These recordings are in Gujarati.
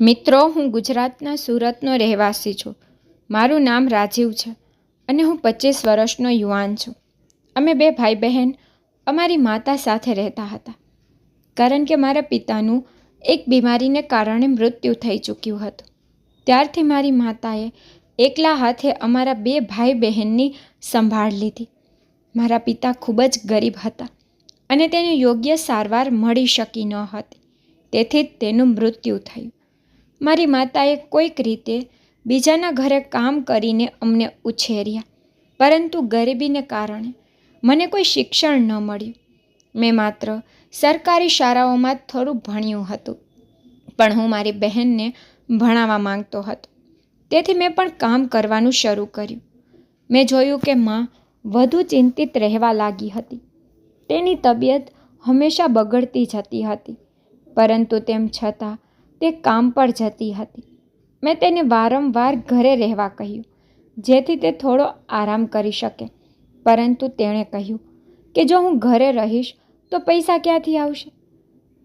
મિત્રો, હું ગુજરાતના સુરતનો રહેવાસી છું. મારું નામ રાજીવ છે અને હું પચીસ વર્ષનો યુવાન છું. અમે બે ભાઈ બહેન અમારી માતા સાથે રહેતા હતા. કારણ કે મારા પિતાનું એક બીમારીને કારણે મૃત્યુ થઈ ચૂક્યું હતું. ત્યારથી મારી માતાએ એકલા હાથે અમારા બે ભાઈ બહેનની સંભાળ લીધી. મારા પિતા ખૂબ જ ગરીબ હતા અને તેને યોગ્ય સારવાર મળી શકી ન હતી. તેથી જ તેનું મૃત્યુ થયું. મારી માતાએ કોઈક રીતે બીજાના ઘરે કામ કરીને અમને ઉછેર્યા. પરંતુ ગરીબીને કારણે મને કોઈ શિક્ષણ ન મળ્યું. મેં માત્ર સરકારી શાળાઓમાં થોડું ભણ્યું હતું, પણ હું મારી બહેનને ભણાવવા માંગતો હતો. તેથી મેં પણ કામ કરવાનું શરૂ કર્યું. મેં જોયું કે માં વધુ ચિંતિત રહેવા લાગી હતી. તેની તબિયત હંમેશા બગડતી જતી હતી, પરંતુ તેમ છતાં તે કામ પર જતી હતી. મેં તેને વારંવાર ઘરે રહેવા કહ્યું, જેથી તે થોડો આરામ કરી શકે. પરંતુ તેણે કહ્યું કે જો હું ઘરે રહીશ, તો પૈસા ક્યાંથી આવશે?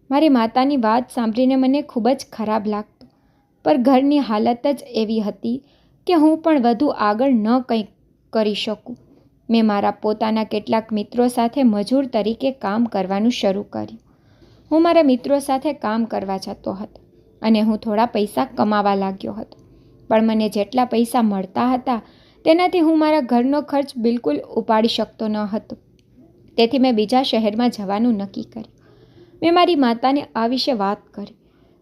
મારી માતાની વાત સાંભળીને મને ખૂબ જ ખરાબ લાગતું, પર ઘરની હાલત જ એવી હતી કે હું પણ વધુ આગળ ન કંઈ કરી શકું. મેં મારા પોતાના કેટલાક મિત્રો સાથે મજૂર તરીકે કામ કરવાનું શરૂ કર્યું. હું મારા મિત્રો સાથે કામ કરવા જતો હતો. અને હું થોડા પૈસા કમાવા લાગ્યો હતો. પણ મને જેટલા પૈસા મળતા હતા, તેનાથી હું મારા ઘરનો ખર્ચ બિલકુલ ઉપાડી શકતો ન હતો. તેથી મેં બીજા શહેરમાં જવાનું નક્કી કર્યું. મેં મારી માતાને આ વિશે વાત કરી,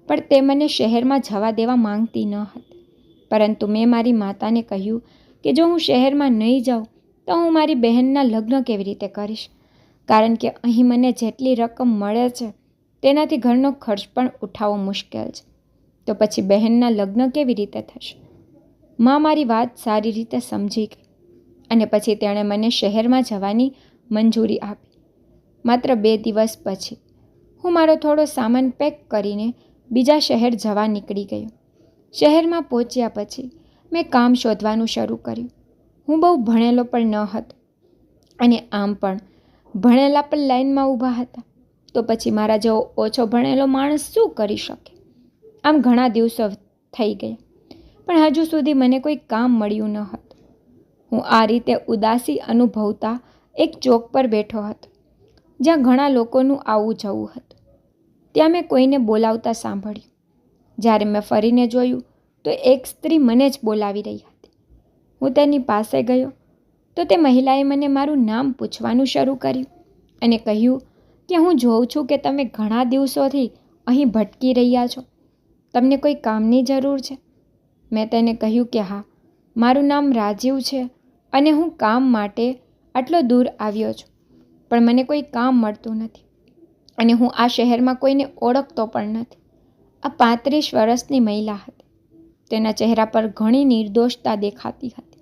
પણ તે મને શહેરમાં જવા દેવા માંગતી ન હતી. પરંતુ મેં મારી માતાને કહ્યું કે જો હું શહેરમાં નહીં જાઉં, તો હું મારી બહેનના લગ્ન કેવી રીતે કરીશ? કારણ કે અહીં મને જેટલી રકમ મળે છે, તેનાથી ઘરનો ખર્ચ પણ ઉઠાવવો મુશ્કેલ છે. તો પછી બહેનના લગ્ન કેવી રીતે થશે? માં મારી વાત સારી રીતે સમજી ગઈ અને પછી તેણે મને શહેરમાં જવાની મંજૂરી આપી. માત્ર બે દિવસ પછી હું મારો થોડો સામાન પેક કરીને બીજા શહેર જવા નીકળી ગયો. શહેરમાં પહોંચ્યા પછી મેં કામ શોધવાનું શરૂ કર્યું. હું બહુ ભણેલો પણ ન હતો અને આમ પણ ભણેલા પણ લાઈનમાં ઊભા હતા. તો પછી મારા જેવો ઓછો ભણેલો માણસ શું કરી શકે? આમ ઘણા દિવસો થઈ ગયા પણ હજુ સુધી મને કોઈ કામ મળ્યું ન હતું. હું આ રીતે ઉદાસી અનુભવતા એક ચોક પર બેઠો હતો, જ્યાં ઘણા લોકોનું આવવું જવું હતું. ત્યાં મેં કોઈને બોલાવતા સાંભળ્યું. જ્યારે મેં ફરીને જોયું, તો એક સ્ત્રી મને જ બોલાવી રહી હતી. હું તેની પાસે ગયો, તો તે મહિલાએ મને મારું નામ પૂછવાનું શરૂ કર્યું અને કહ્યું કે હું જોઉં છું કે તમે ઘણા દિવસોથી અહીં ભટકી રહ્યા છો. તમને કોઈ કામની જરૂર છે? મેં તેને કહ્યું કે હા. મારું નામ રાજીવ છે અને હું કામ માટે આટલો દૂર આવ્યો છું, પણ મને કોઈ કામ મળતું નથી અને હું આ શહેરમાં કોઈને ઓળખતો પણ નથી. આ પાંત્રીસ વર્ષની મહિલા હતી. તેના ચહેરા પર ઘણી નિર્દોષતા દેખાતી હતી.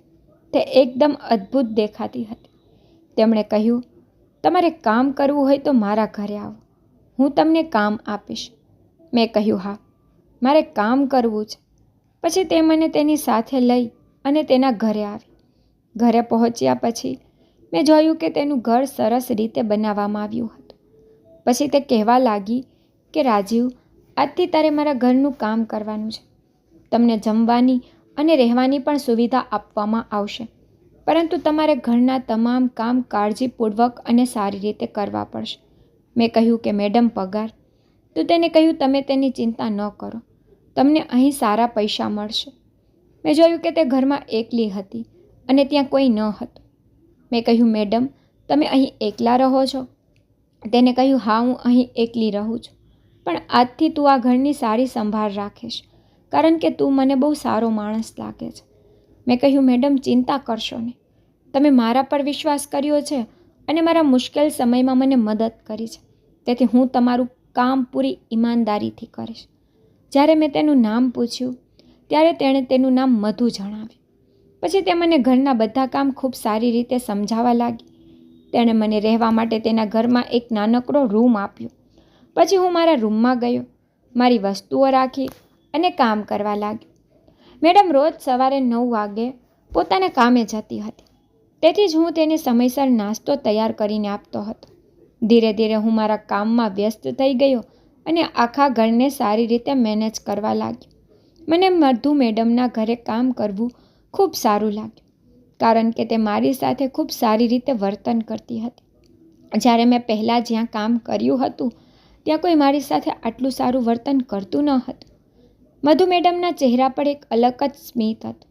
તે એકદમ અદ્ભુત દેખાતી હતી. તેમણે કહ્યું, તમારે કામ કરવું હોય તો મારા ઘરે આવો. હું તમને કામ આપીશ. મેં કહ્યું, હા. મારે કામ કરવું છે. પછી તે મને તેની સાથે લઈ અને તેના ઘરે આવી. ઘરે પહોંચ્યા પછી મેં જોયું કે તેનું ઘર સરસ રીતે બનાવવામાં આવ્યું હતું. પછી તે કહેવા લાગી કે રાજીવ આજથી તારે મારા ઘરનું કામ કરવાનું છે. તમને જમવાની અને રહેવાની પણ સુવિધા આપવામાં આવશે. પરંતુ તમારે ઘરના તમામ કામ કાળજીપૂર્વક અને સારી રીતે કરવા પડશે. મેં કહ્યું કે, મેડમ, પગાર. તો તેને કહ્યું, તમે તેની ચિંતા ન કરો. તમને અહીં સારા પૈસા મળશે. મેં જોયું કે તે ઘરમાં એકલી હતી અને ત્યાં કોઈ ન હતું. મેં કહ્યું, મેડમ, તમે અહીં એકલા રહો છો. તેને કહ્યું, હા, હું અહીં એકલી રહું છું. પણ આજથી તું આ ઘરની સારી સંભાળ રાખીશ, કારણ કે તું મને બહુ સારો માણસ લાગે છે. મેં કહ્યું, મેડમ, ચિંતા કરશો નહીં. તમે મારા પર વિશ્વાસ કર્યો છે અને મારા મુશ્કેલ સમયમાં મને મદદ કરી છે. તેથી હું તમારું કામ પૂરી ઈમાનદારીથી કરીશ. જ્યારે મેં તેનું નામ પૂછ્યું, ત્યારે તેણે તેનું નામ મધુ જણાવ્યું. પછી તે મને ઘરના બધા કામ ખૂબ સારી રીતે સમજાવવા લાગી. તેણે મને રહેવા માટે તેના ઘરમાં એક નાનકડો રૂમ આપ્યો. પછી હું મારા રૂમમાં ગયો, મારી વસ્તુઓ રાખી અને કામ કરવા લાગ્યો. મેડમ રોજ સવારે નવ વાગે પોતાના કામે જતી હતી. તેથી જ હું તેને સમયસર નાસ્તો તૈયાર કરીને આપતો હતો. ધીરે ધીરે હું મારા કામમાં વ્યસ્ત થઈ ગયો અને આખા ઘરને સારી રીતે મેનેજ કરવા લાગ્યો. મને મધુ મેડમના ઘરે કામ કરવું ખૂબ સારું લાગ્યું, કારણ કે તે મારી સાથે ખૂબ સારી રીતે વર્તન કરતી હતી. જ્યારે મેં પહેલાં જ્યાં કામ કર્યું હતું, ત્યાં કોઈ મારી સાથે આટલું સારું વર્તન કરતું ન હતું. મધુ મેડમના ચહેરા પર એક અલગ જ સ્મિત હતું.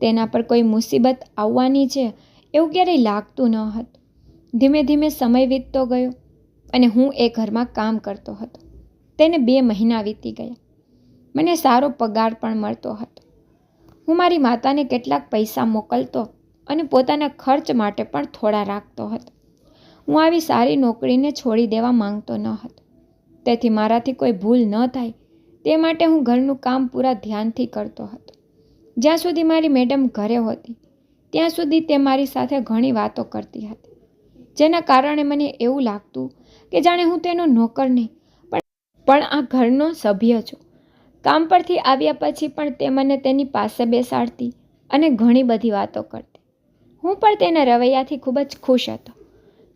તેના પર કોઈ મુસીબત આવવાની છે એવું ક્યારેય લાગતું ન હતું. ધીમે ધીમે સમય વીતતો ગયો અને હું એ ઘરમાં કામ કરતો હતો. તેને બે મહિના વીતી ગયા. મને સારો પગાર પણ મળતો હતો. હું મારી માતાને કેટલાક પૈસા મોકલતો અને પોતાના ખર્ચ માટે પણ થોડા રાખતો હતો. હું આવી સારી નોકરીને છોડી દેવા માંગતો ન હતો. તેથી મારાથી કોઈ ભૂલ ન થાય તે માટે હું ઘરનું કામ પૂરા ધ્યાનથી કરતો હતો. જ્યાં સુધી મારી મેડમ ઘરે હોતી, ત્યાં સુધી તે મારી સાથે ઘણી વાતો કરતી હતી. જેના કારણે મને એવું લાગતું કે જાણે હું તેનો નોકર નહીં પણ પણ આ ઘરનો સભ્ય છું. કામ પરથી આવ્યા પછી પણ તે મને તેની પાસે બેસાડતી અને ઘણી બધી વાતો કરતી. હું પણ તેના રવૈયાથી ખૂબ જ ખુશ હતો,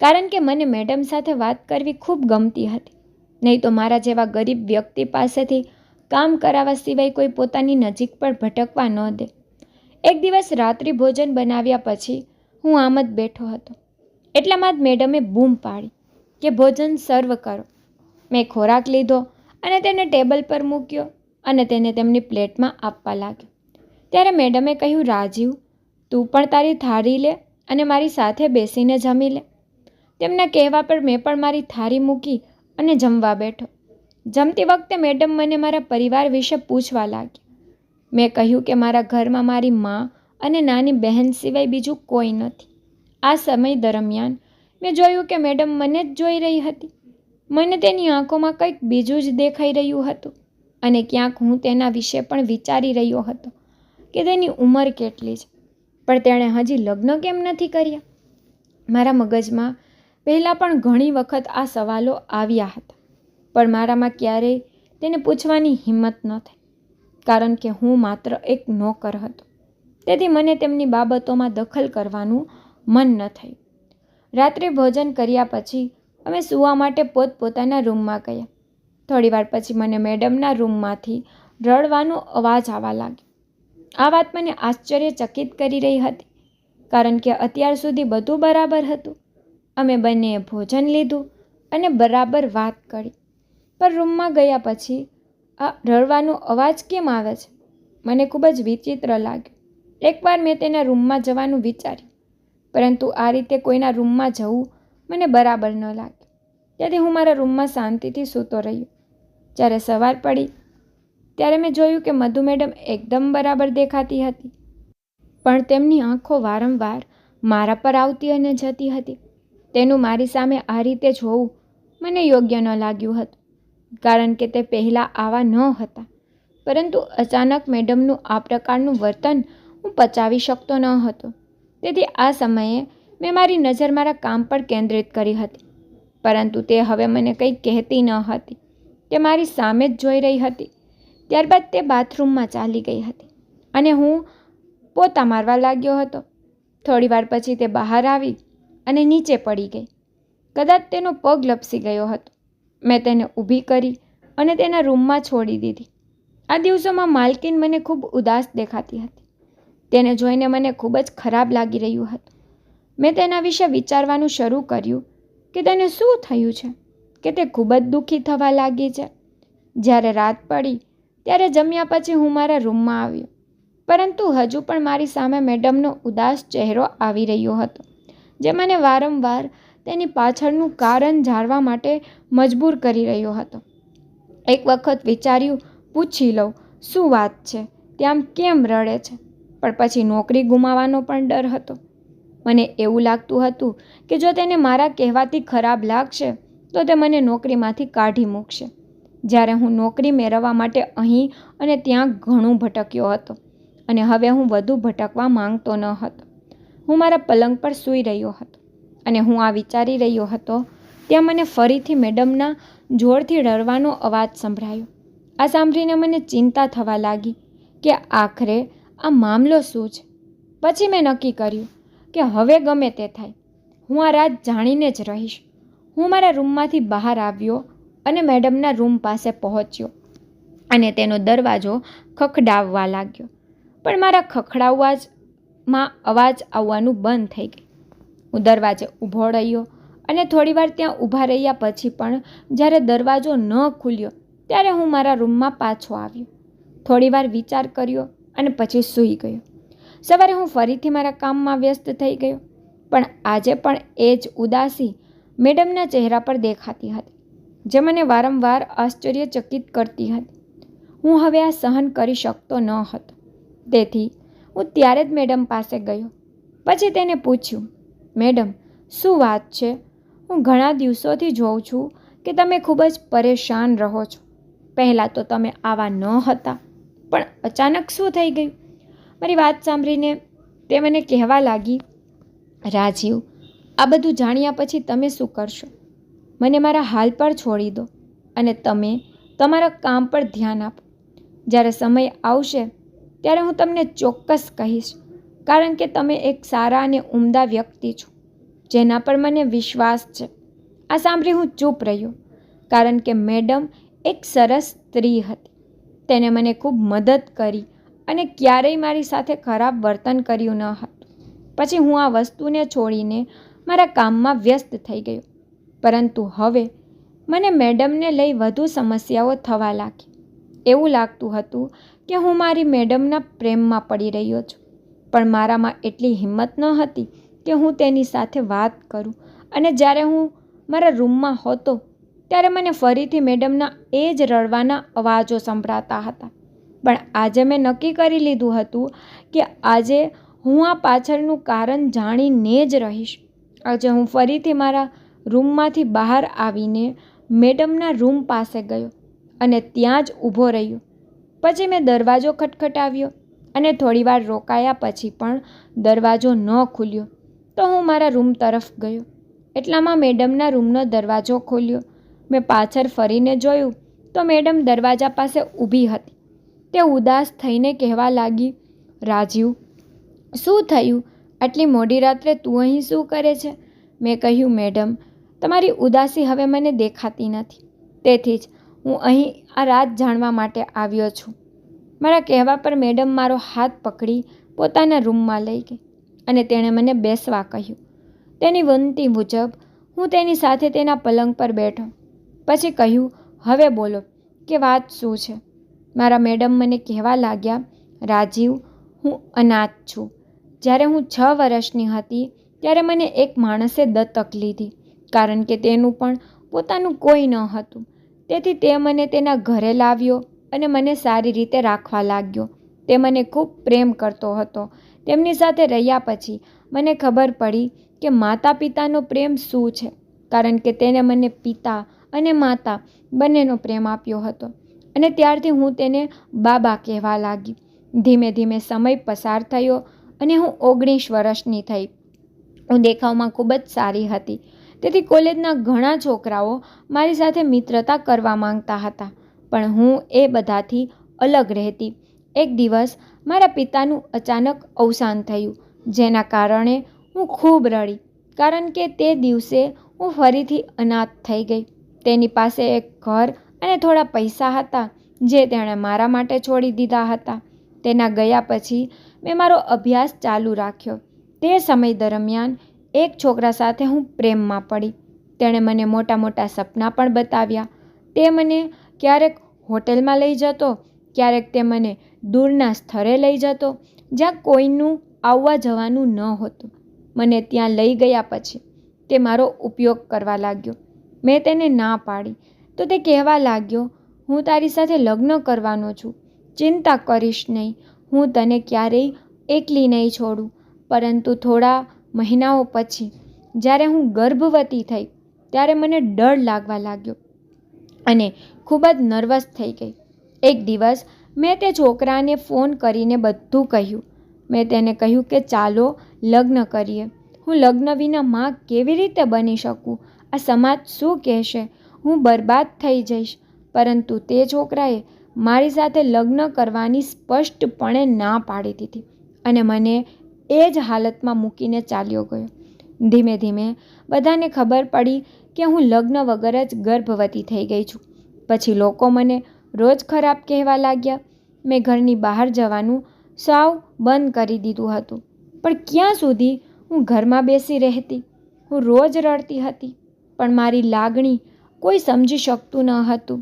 કારણ કે મને મેડમ સાથે વાત કરવી ખૂબ ગમતી હતી. નહીં તો મારા જેવા ગરીબ વ્યક્તિ પાસેથી કામ કરાવવા સિવાય કોઈ પોતાની નજીક પર ભટકવા ન દે. એક દિવસ રાત્રિ ભોજન બનાવ્યા પછી હું આમ જ બેઠો હતો. એટલામાં જ મેડમે બૂમ પાડી કે ભોજન સર્વ કરો. મેં ખોરાક લીધો અને તેને ટેબલ પર મૂક્યો અને તેને તેમની પ્લેટમાં આપવા લાગ્યો. ત્યારે મેડમે કહ્યું રાજીવ તું પણ તારી થાળી લે અને મારી સાથે બેસીને જમી લે. તેમના કહેવા પર મેં પણ મારી થાળી મૂકી અને જમવા બેઠો. જમતી વખતે મેડમ મને મારા પરિવાર વિશે પૂછવા લાગી મેં કહ્યું કે મારા ઘરમાં મારી મા અને નાની બહેન સિવાય બીજું કોઈ નથી. આ સમય દરમિયાન મેં જોયું કે મેડમ મને જ જોઈ રહી હતી. મને તેની આંખોમાં કંઈક બીજું જ દેખાઈ રહ્યું હતું અને ક્યાંક હું તેના વિશે પણ વિચારી રહ્યો હતો કે તેની ઉંમર કેટલી છે. પણ તેણે હજી લગ્ન કેમ નથી કર્યા? મારા મગજમાં પહેલાં પણ ઘણી વખત આ સવાલો આવ્યા હતા, પણ મારામાં ક્યારેય તેને પૂછવાની હિંમત ન થઈ, કારણ કે હું માત્ર એક નોકર હતો. તેથી મને તેમની બાબતોમાં દખલ કરવાનું મન ન થયું. રાત્રે ભોજન કર્યા પછી અમે સૂવા માટે પોતપોતાના રૂમમાં ગયા. થોડીવાર પછી મને મેડમના રૂમમાંથી રડવાનો અવાજ આવવા લાગ્યો. આ વાત મને આશ્ચર્યચકિત કરી રહી હતી, કારણ કે અત્યાર સુધી બધું બરાબર હતું. અમે બંનેએ ભોજન લીધું અને બરાબર વાત કરી. પણ રૂમમાં ગયા પછી આ રડવાનો અવાજ કેમ આવે છે? મને ખૂબ જ વિચિત્ર લાગ્યું. એકવાર મેં તેના રૂમમાં જવાનું વિચાર્યું, પરંતુ આ રીતે કોઈના રૂમમાં જવું મને બરાબર ન લાગ્યું તેથી હું મારા રૂમમાં શાંતિથી સૂતો રહ્યો. જ્યારે સવાર પડી, ત્યારે મેં જોયું કે મધુ મેડમ એકદમ બરાબર દેખાતી હતી. પણ તેમની આંખો વારંવાર મારા પર આવતી અને જતી હતી. તેનું મારી સામે આ રીતે જોવું મને યોગ્ય ન લાગ્યું હતું, કારણ કે તે પહેલાં આવા ન હતા. પરંતુ અચાનક મેડમનું આ પ્રકારનું વર્તન હું પચાવી શકતો ન હતો. તેથી આ સમયે મેં મારી નજર મારા કામ પર કેન્દ્રિત કરી હતી, પરંતુ તે હવે મને કંઈ કહેતી ન હતી તે મારી સામે જ જોઈ રહી હતી. ત્યારબાદ તે બાથરૂમમાં ચાલી ગઈ હતી અને હું પોતા મારવા લાગ્યો હતો. થોડીવાર પછી તે બહાર આવી અને નીચે પડી ગઈ. કદાચ તેનો પગ લપસી ગયો હતો. મેં તેને ઊભી કરી અને તેના રૂમમાં છોડી દીધી. આ દિવસોમાં માલકીન મને ખૂબ ઉદાસ દેખાતી હતી. તેને જોઈને મને ખૂબ જ ખરાબ લાગી રહ્યું હતું. મેં તેના વિશે વિચારવાનું શરૂ કર્યું કે તેને શું થયું છે કે તે ખૂબ જ દુઃખી થવા લાગી છે. જ્યારે રાત પડી, ત્યારે જમ્યા પછી હું મારા રૂમમાં આવ્યો. પરંતુ હજુ પણ મારી સામે મેડમનો ઉદાસ ચહેરો આવી રહ્યો હતો, જે મને વારંવાર તેની પાછળનું કારણ જાણવા માટે મજબૂર કરી રહ્યો હતો. એક વખત વિચાર્યું, પૂછી લઉં, શું વાત છે? તે આમ કેમ રડે છે? પણ પછી નોકરી ગુમાવવાનો પણ ડર હતો. મને એવું લાગતું હતું કે જો તેને મારા કહેવાથી ખરાબ લાગશે, તો તે મને નોકરીમાંથી કાઢી મૂકશે. જ્યારે હું નોકરી મેળવવા માટે અહીં અને ત્યાં ઘણું ભટક્યો હતો અને હવે હું વધુ ભટકવા માંગતો ન હતો. હું મારા પલંગ પર સૂઈ રહ્યો હતો અને હું આ વિચારી રહ્યો હતો, ત્યાં મને ફરીથી મેડમના જોરથી રડવાનો અવાજ સંભળાયો. આ સાંભળીને મને ચિંતા થવા લાગી કે આખરે આ મામલો શું છે? પછી મેં નક્કી કર્યું કે હવે ગમે તે થાય. હું આ રાત જાણીને જ રહીશ. હું મારા રૂમમાંથી બહાર આવ્યો અને મેડમના રૂમ પાસે પહોંચ્યો અને તેનો દરવાજો ખખડાવવા લાગ્યો. પણ મારા ખખડાવવામાં અવાજ આવવાનું બંધ થઈ ગઈ. હું દરવાજે ઊભો રહ્યો અને થોડીવાર ત્યાં ઊભા રહ્યા પછી પણ જ્યારે દરવાજો ન ખુલ્યો ત્યારે હું મારા રૂમમાં પાછો આવ્યો. થોડીવાર વિચાર કર્યો અને પછી સૂઈ ગયો. સવારે હું ફરીથી મારા કામમાં વ્યસ્ત થઈ ગયો. પણ આજે પણ એ જ ઉદાસી મેડમના ચહેરા પર દેખાતી હતી, જે મને વારંવાર આશ્ચર્યચકિત કરતી હતી. હું હવે આ સહન કરી શકતો ન હતો. તેથી હું ત્યારે જ મેડમ પાસે ગયો. પછી તેને પૂછ્યું, મેડમ, શું વાત છે? હું ઘણા દિવસોથી જોઉં છું કે તમે ખૂબ જ પરેશાન રહો છો. પહેલાં તો તમે આવા ન હતા, પણ અચાનક શું થઈ ગયું? મારી વાત સાંભળીને તે મને કહેવા લાગી રાજીવ આ બધું જાણ્યા પછી તમે શું કરશો? મને મારા હાલ પર છોડી દો અને તમે તમારા કામ પર ધ્યાન આપો. જ્યારે સમય આવશે, ત્યારે હું તમને ચોક્કસ કહીશ, કારણ કે તમે એક સારા અને ઉમદા વ્યક્તિ છો, જેના પર મને વિશ્વાસ છે. આ સાંભળી હું ચૂપ રહ્યો, કારણ કે મેડમ એક સરસ સ્ત્રી હતી. તેને મને ખૂબ મદદ કરી અને ક્યારેય મારી સાથે ખરાબ વર્તન કર્યું ન હતું પછી હું આ વસ્તુને છોડીને મારા કામમાં વ્યસ્ત થઈ ગયો. પરંતુ હવે મને મેડમને લઈ વધુ સમસ્યાઓ થવા લાગી. એવું લાગતું હતું કે હું મારી મેડમના પ્રેમમાં પડી રહ્યો છું. પણ મારામાં એટલી હિંમત ન હતી કે હું તેની સાથે વાત કરું. અને જ્યારે હું મારા રૂમમાં હતો, ત્યારે મને ફરીથી મેડમના એ જ રડવાના અવાજો સંભળાતા હતા. પણ આજે મેં નક્કી કરી લીધું હતું કે આજે હું આ પાછળનું કારણ જાણીને જ રહીશ. આજે હું ફરીથી મારા રૂમમાંથી બહાર આવીને મેડમના રૂમ પાસે ગયો અને ત્યાં જ ઊભો રહ્યો. પછી મેં દરવાજો ખટખટાવ્યો અને થોડીવાર રોકાયા પછી પણ દરવાજો ન ખુલ્યો. તો હું મારા રૂમ તરફ ગયો. એટલામાં મેડમના રૂમનો દરવાજો ખોલ્યો. મેં પાછળ ફરીને જોયું તો મેડમ દરવાજા પાસે ઊભી હતી. તે ઉદાસ થઈને કહેવા લાગી રાજીવ શું થયું? આટલી મોડી રાત્રે તું અહીં શું કરે છે? મેં કહ્યું, મેડમ, તમારી ઉદાસી હવે મને દેખાતી નથી. તેથી જ હું અહીં આ રાત જાણવા માટે આવ્યો છું. મારા કહેવા પર મેડમ મારો હાથ પકડી પોતાના રૂમમાં લઈ ગઈ અને તેણે મને બેસવા કહ્યું. તેની વંતી મુજબ હું તેની સાથે તેના પલંગ પર બેઠો. પછી કહ્યું, હવે બોલો, કે વાત શું છે? મારા મેડમ મને કહેવા લાગ્યા, રાજીવ, હું અનાથ છું. જ્યારે હું છ વર્ષની હતી, ત્યારે મને એક માણસે દત્તક લીધી, કારણ કે તેનું પણ પોતાનું કોઈ ન હતું. તેથી તે મને તેના ઘરે લાવ્યો અને મને સારી રીતે રાખવા લાગ્યો. તે મને ખૂબ પ્રેમ કરતો હતો. તેમની સાથે રહ્યા પછી મને ખબર પડી કે માતા પિતાનો પ્રેમ શું છે, કારણ કે તેને મને પિતા અને માતા બંનેનો પ્રેમ આપ્યો હતો. અને ત્યારથી હું તેને બાબા કહેવા લાગી. ધીમે ધીમે સમય પસાર થયો અને હું ઓગણીસ વર્ષની થઈ. હું દેખાવમાં ખૂબ જ સારી હતી. તેથી કોલેજના ઘણા છોકરાઓ મારી સાથે મિત્રતા કરવા માંગતા હતા. પણ હું એ બધાથી અલગ રહેતી. એક દિવસ મારા પિતાનું અચાનક અવસાન થયું, જેના કારણે હું ખૂબ રડી, કારણ કે તે દિવસે હું ફરીથી અનાથ થઈ ગઈ. તેની પાસે એક ઘર અને થોડા પૈસા હતા જે તેણે મારા માટે છોડી દીધા હતા. તેના ગયા પછી મેં મારો અભ્યાસ ચાલુ રાખ્યો. તે સમય દરમિયાન એક છોકરા સાથે હું પ્રેમમાં પડી. તેણે મને મોટા મોટા સપના પણ બતાવ્યા. તે મને ક્યારેક હોટેલમાં લઈ જતો, ક્યારેક તે મને દૂરના સ્થળે લઈ જતો, જ્યાં કોઈનું આવવા જવાનું ન હતું. મને ત્યાં લઈ ગયા પછી તે મારો ઉપયોગ કરવા લાગ્યો. મેં તેને ના પાડી. તો તે કહેવા લાગ્યો, હું તારી સાથે લગ્ન કરવાનો છું. ચિંતા કરીશ નહીં. હું તને ક્યારેય એકલી નહીં છોડું. પરંતુ થોડા મહિનાઓ પછી, જ્યારે હું ગર્ભવતી થઈ, ત્યારે મને ડર લાગવા લાગ્યો અને ખૂબ જ નર્વસ થઈ ગઈ. એક દિવસ, મેં તે છોકરાને ફોન કરીને બધું કહ્યું. મેં તેને કહ્યું કે, ચાલો લગ્ન કરીએ. હું લગ્ન વિના માં કેવી રીતે બની શકું? આ સમાજ શું કહેશે? હું બરબાદ થઈ જઈશ. પરંતુ તે છોકરાએ મારી સાથે લગ્ન કરવાની સ્પષ્ટપણે ના પાડી દીધી અને મને એ જ હાલતમાં મૂકીને ચાલ્યો ગયો. ધીમે ધીમે બધાને ખબર પડી કે હું લગ્ન વગર જ ગર્ભવતી થઈ ગઈ છું. પછી લોકો મને રોજ ખરાબ કહેવા લાગ્યા. મેં ઘરની બહાર જવાનું સાવ બંધ કરી દીધું હતું. પણ ક્યાં સુધી હું ઘરમાં બેસી રહેતી? હું રોજ રડતી હતી. પણ મારી લાગણી કોઈ સમજી શકતું ન હતું.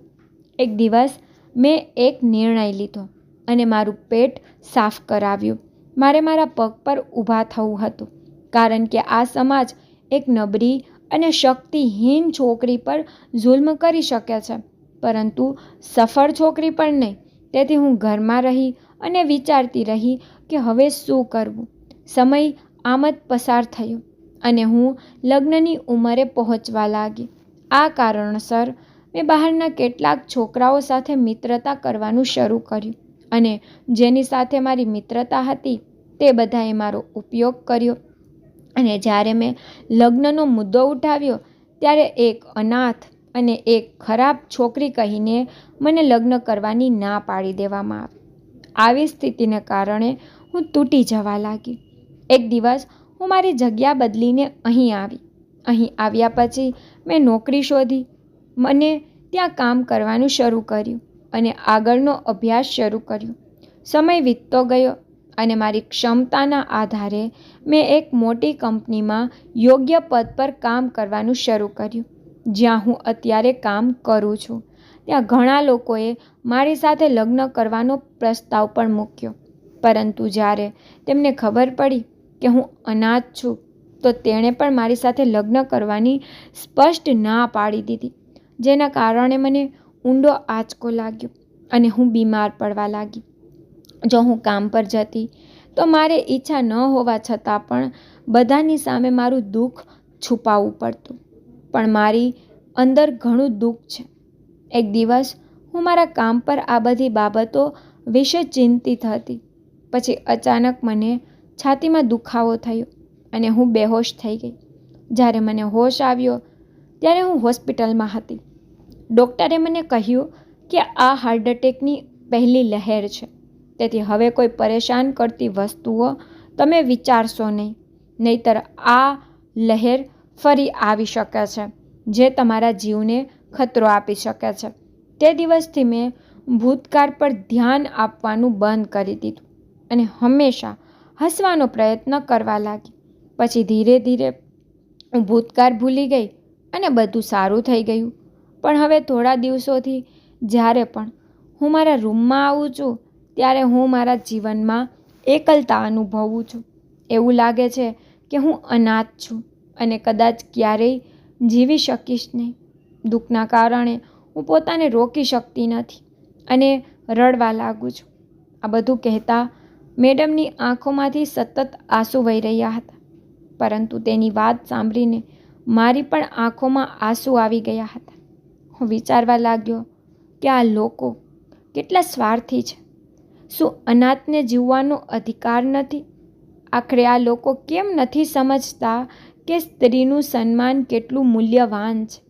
એક દિવસ મેં એક નિર્ણય લીધો અને મારું પેટ સાફ કરાવ્યું. મારે મારા પગ પર ઊભા થવું હતું, કારણ કે આ સમાજ એક નબળી અને શક્તિહીન છોકરી પર જુલ્મ કરી શકે છે. પરંતુ સફળ છોકરી પણ નહીં. તેથી હું ઘરમાં રહી અને વિચારતી રહી કે હવે શું કરવું. સમય આમ જ પસાર થયો અને હું લગ્નની ઉંમરે પહોંચવા લાગી. આ કારણસર મેં બહારના કેટલાક છોકરાઓ સાથે મિત્રતા કરવાનું શરૂ કર્યું અને જેની સાથે મારી મિત્રતા હતી તે બધાએ મારો ઉપયોગ કર્યો. અને જ્યારે મેં લગ્નનો મુદ્દો ઉઠાવ્યો, ત્યારે એક અનાથ અને એક ખરાબ છોકરી કહીને મને લગ્ન કરવાની ના પાડી દેવામાં આવી. આવી સ્થિતિને કારણે હું તૂટી જવા લાગી. એક દિવસ હું મારી જગ્યા બદલીને અહીં આવી. અહીં આવ્યા પછી મેં નોકરી શોધી. મને ત્યાં કામ કરવાનું શરૂ કર્યું અને આગળનો અભ્યાસ શરૂ કર્યો. સમય વીતતો ગયો અને મારી ક્ષમતાના આધારે મેં એક મોટી કંપનીમાં યોગ્ય પદ પર કામ કરવાનું શરૂ કર્યું. જ્યાં હું અત્યારે કામ કરું છું. ત્યાં ઘણા લોકોએ મારી સાથે લગ્ન કરવાનો પ્રસ્તાવ પણ મૂક્યો. પરંતુ જ્યારે તેમને ખબર પડી કે હું અનાથ છું તો તેણે પણ મારી સાથે લગ્ન કરવાની સ્પષ્ટ ના પાડી દીધી. જેના કારણે મને ઊંડો આંચકો લાગ્યો અને હું બીમાર પડવા લાગી. જો હું કામ પર જતી, તો મારે ઈચ્છા ન હોવા છતાં પણ બધાની સામે મારું દુઃખ છુપાવવું પડતું. પણ મારી અંદર ઘણું દુઃખ છે. એક દિવસ હું મારા કામ પર આ બધી બાબતો વિશે ચિંતિત હતી. પછી અચાનક મને છાતીમાં દુખાવો થયો. અને હું બેહોશ થઈ ગઈ. જ્યારે મને હોશ આવ્યો, ત્યારે હું હોસ્પિટલમાં હતી. ડૉક્ટરે મને કહ્યું કે આ હાર્ટ એટેકની પહેલી લહેર છે. તેથી હવે કોઈ પરેશાન કરતી વસ્તુઓ તમે વિચારશો નહીં. નહીતર આ લહેર ફરી આવી શકે છે, જે તમારા જીવને ખતરો આપી શકે છે. તે દિવસથી મેં ભૂતકાળ પર ધ્યાન આપવાનું બંધ કરી દીધું અને હંમેશા હસવાનો પ્રયત્ન કરવા લાગી. પછી ધીરે ધીરે હું ભૂતકાળ ભૂલી ગઈ અને બધું સારું થઈ ગયું. પણ હવે થોડા દિવસોથી જ્યારે પણ હું મારા રૂમમાં આવું છું, ત્યારે હું મારા જીવનમાં એકલતા અનુભવું છું. એવું લાગે છે કે હું અનાથ છું અને કદાચ ક્યારેય જીવી શકીશ નહીં. દુઃખના કારણે હું પોતાને રોકી શકતી નથી અને રડવા લાગું છું. આ બધું કહેતા મેડમની આંખોમાંથી સતત આંસુ વહી રહ્યા હતા. પરંતુ તેની વાત સાંભળીને મારી પણ આંખોમાં આંસુ આવી ગયા હતા. હું વિચારવા લાગ્યો કે આ લોકો કેટલા સ્વાર્થી છે. શું અનાથને જીવવાનો અધિકાર નથી? આખરે આ લોકો કેમ નથી સમજતા કે સ્ત્રીનું સન્માન કેટલું મૂલ્યવાન છે?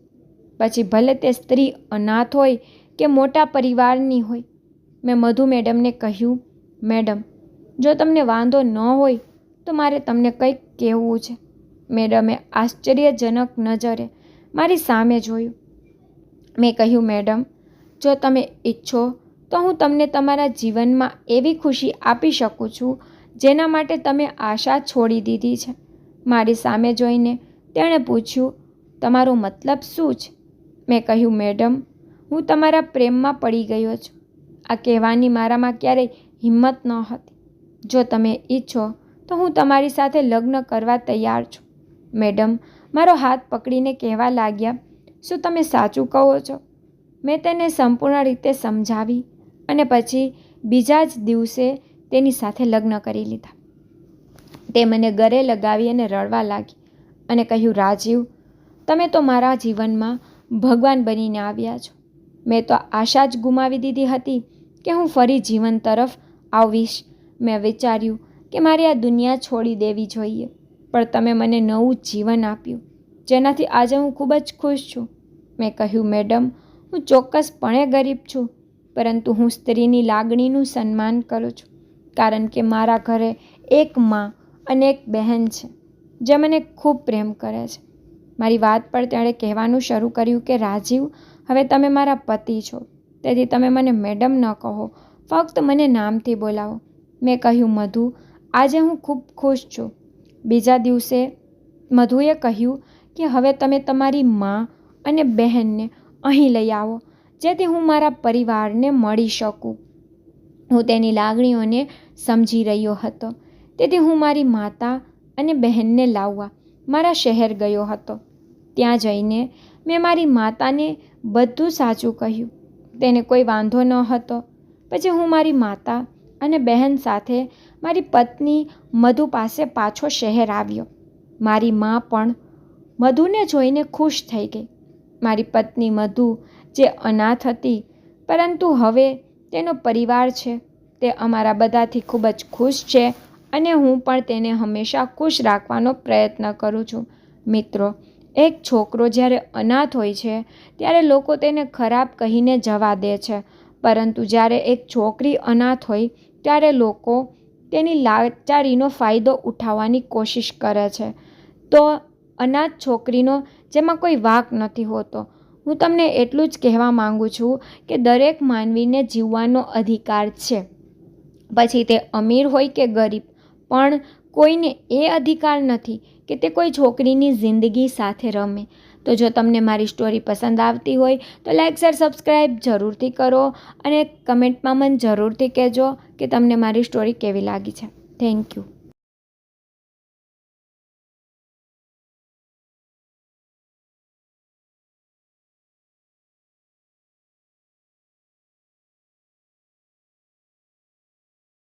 પછી ભલે તે સ્ત્રી અનાથ હોય કે મોટા પરિવારની હોય, મેં મધુ મેડમને કહ્યું, મેડમ, જો તમને વાંધો ન હોય તો મારે તમને કંઈક કહેવું છે? મેડમે આશ્ચર્યજનક નજરે મારી સામે જોયું. મેં કહ્યું, મેડમ, જો તમે ઈચ્છો તો હું તમને તમારા જીવનમાં એવી ખુશી આપી શકું છું જેના માટે તમે આશા છોડી દીધી છે. મારી સામે જોઈને તેણે પૂછ્યું, તમારો મતલબ શું છે? મેં કહ્યું, મેડમ, હું તમારા પ્રેમમાં પડી ગયો છું. આ કહેવાની મારામાં ક્યારેય હિંમત ન હતી જો તમે ઈચ્છો તો હું તમારી સાથે લગ્ન કરવા તૈયાર છું. મેડમ, મારો હાથ પકડીને કહેવા લાગ્યા, શું તમે સાચું કહો છો? મેં તેને સંપૂર્ણ રીતે સમજાવી અને પછી બીજા જ દિવસે તેની સાથે લગ્ન કરી લીધા. તે મને ગરે લગાવી અને રડવા લાગી અને કહ્યું, રાજીવ, તમે તો મારા જીવનમાં ભગવાન બનીને આવ્યા છો. મેં તો આશા જ ગુમાવી દીધી હતી કે હું ફરી જીવન તરફ આવીશ. મેં વિચાર્યું કે મારે આ દુનિયા છોડી દેવી જોઈએ. પણ તમે મને નવું જીવન આપ્યું, જેનાથી આજે હું ખૂબ જ ખુશ છું. મેં કહ્યું, મેડમ, હું ચોક્કસપણે ગરીબ છું, પરંતુ હું સ્ત્રીની લાગણીનું સન્માન કરું છું, કારણ કે મારા ઘરે એક માં અને એક બહેન છે, જે મને ખૂબ પ્રેમ કરે છે. મારી વાત પર તેણે કહેવાનું શરૂ કર્યું કે, રાજીવ, હવે તમે મારા પતિ છો, તેથી તમે મને મેડમ ન કહો, ફક્ત મને નામથી બોલાવો. મેં કહ્યું, મધુ આજે હું ખૂબ ખુશ છું. બીજા દિવસે મધુએ કહ્યું કે હવે તમે તમારી મા અને બહેનને અહીં લઈ આવો, જેથી હું મારા પરિવારને મળી શકું. હું તેની લાગણીઓને સમજી રહ્યો હતો. તેથી હું મારી માતા અને બહેનને લાવવા મારા શહેર ગયો હતો. ત્યાં જઈને મેં મારી માતાને બધું સાચું કહ્યું. તેને કોઈ વાંધો ન હતો પછી હું મારી માતા અને બહેન સાથે મારી પત્ની મધુ પાસે પાછો શહેર આવ્યો. મારી મા પણ મધુને જોઈને ખુશ થઈ ગઈ. મારી પત્ની મધુ જે અનાથ હતી, પરંતુ હવે તેનો પરિવાર છે. તે અમારા બધાથી ખૂબ જ ખુશ છે અને હું પણ તેને હંમેશા ખુશ રાખવાનો પ્રયત્ન કરું છું. મિત્રો, એક છોકરો જ્યારે અનાથ હોય છે, ત્યારે લોકો તેને ખરાબ કહીને જવા દે છે. પરંતુ જ્યારે એક છોકરી અનાથ હોય ત્યારે લોકો તેની લાચારીનો ફાયદો ઉઠાવવાની કોશિશ કરે છે. તો અનાથ છોકરીનો જેમાં કોઈ વાંક નથી હોતો, હું તમને એટલું જ કહેવા માગું છું કે દરેક માનવીને જીવવાનો અધિકાર છે. પછી તે અમીર હોય કે ગરીબ, પણ કોઈને એ અધિકાર નથી કે તે કોઈ છોકરીની જિંદગી સાથે રમે. તો જો તમને મારી સ્ટોરી પસંદ આવતી હોય, તો લાઇક શેર સબસ્ક્રાઈબ જરૂરથી કરો અને કમેન્ટમાં મને જરૂરથી કહેજો કે તમને મારી સ્ટોરી કેવી લાગી છે. Thank you